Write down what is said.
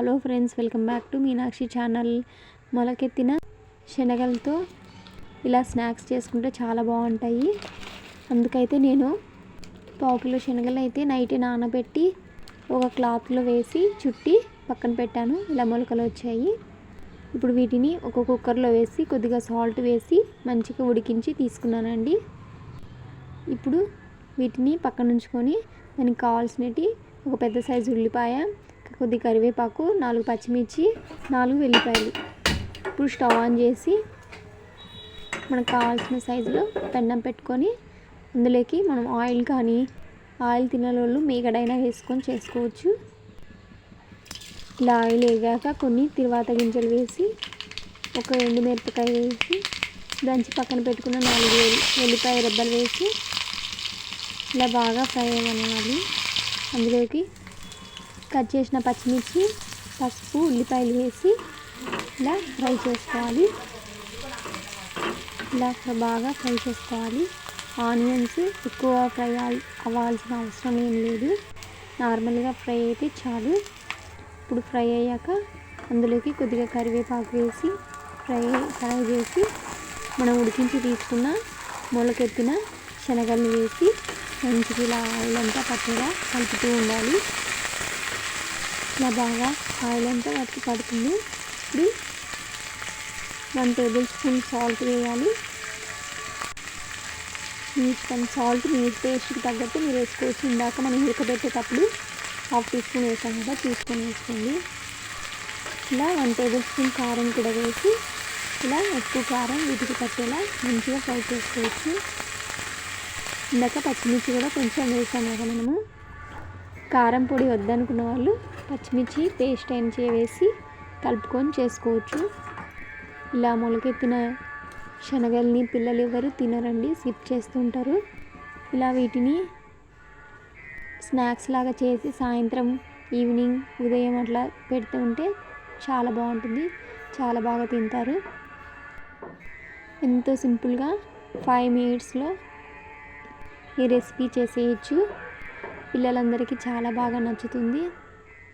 Hello friends welcome back to Meenakshi channel. మొలకెత్తిన శనగలతో ఇలా స్నాక్స్ చేసుకుంటే చాలా బాగుంటాయి. అందుకైతే నేను పావు కిలో శనగలు అయితే నైట్ నానబెట్టి ఒక క్లాత్లో వేసి చుట్టి పక్కన పెట్టాను. ఇలా మొలకలు వచ్చాయి. ఇప్పుడు వీటిని ఒక కుక్కర్లో వేసి కొద్దిగా సాల్ట్ వేసి మంచిగా ఉడికించి తీసుకున్నానండి. ఇప్పుడు వీటిని పక్కన ఉంచుకొని దానికి కావాల్సినవి ఒక పెద్ద సైజు ఉల్లిపాయ కొద్ది కరివేపాకు నాలుగు పచ్చిమిర్చి నాలుగు వెల్లిపాయలు. ఇప్పుడు స్టవ్ ఆన్ చేసి మనకు కావాల్సిన సైజులో పెన్నం పెట్టుకొని అందులోకి మనం ఆయిల్ కానీ ఆయిల్ తినలోళ్ళు మీగడైనా వేసుకొని చేసుకోవచ్చు. ఇలా ఆయిల్ వేగాక కొన్ని తిరువాత గింజలు వేసి ఒక ఎండు మిరపకాయ వేసి దంచి పక్కన పెట్టుకున్న నాలుగు వెల్లిపాయ రెబ్బలు వేసి ఇలా బాగా ఫ్రై అవ్వాలి అందులోకి కట్ చేసిన పచ్చిమిర్చి పసుపు ఉల్లిపాయలు వేసి ఇలా ఫ్రై చేసుకోవాలి. ఇలా బాగా ఫ్రై చేసుకోవాలి. ఆనియన్స్ ఎక్కువ ఫ్రై అవ్వాల్సిన అవసరం ఏం లేదు. నార్మల్గా ఫ్రై అయితే చాలు. ఇప్పుడు ఫ్రై అయ్యాక అందులోకి కొద్దిగా కరివేపాకు వేసి ఫ్రై ఫ్రై చేసి మనం ఉడికించి తీసుకున్న మొలకెత్తిన శనగలు వేసి మంచిగా ఇలా ఆయిల్ అంతా పట్టేలా కలుపుతూ ఉండాలి. ఇట్లా బాగా ఆయిల్ అంతా వాటికి పడుతుంది. ఇప్పుడు వన్ టేబుల్ స్పూన్ సాల్ట్ వేయాలి. మీ ఇష్టం సాల్ట్ మీ టేస్ట్కి తగ్గట్టు మీరు వేసుకోవచ్చు. ఇందాక మనం ఉడకబెట్టేటప్పుడు హాఫ్ టీ స్పూన్ వేసాం కదా తీసుకొని వేసుకోండి. ఇలా వన్ టేబుల్ స్పూన్ కారం కూడా వేసి ఇలా ఉప్పు కారం వీటికి పట్టేలా మంచిగా ఫ్రై చేసుకోవచ్చు. ఇందాక పచ్చిమిర్చి కూడా కొంచెం వేసాం కదా మనము. కారం పొడి వద్దనుకున్న వాళ్ళు పచ్చిమిర్చి పేస్ట్ అయిన వేసి కలుపుకొని చేసుకోవచ్చు. ఇలా మొలకెత్తిన శనగల్ని పిల్లలు ఎవరు తినరండి స్కిప్ చేస్తుంటారు ఇలా వీటిని స్నాక్స్ లాగా చేసి సాయంత్రం ఈవినింగ్ ఉదయం అట్లా పెడుతూ ఉంటే చాలా బాగుంటుంది చాలా బాగా తింటారు. ఎంతో సింపుల్గా ఫైవ్ మినిట్స్లో ఈ రెసిపీ చేసేయచ్చు. పిల్లలందరికీ చాలా బాగా నచ్చుతుంది.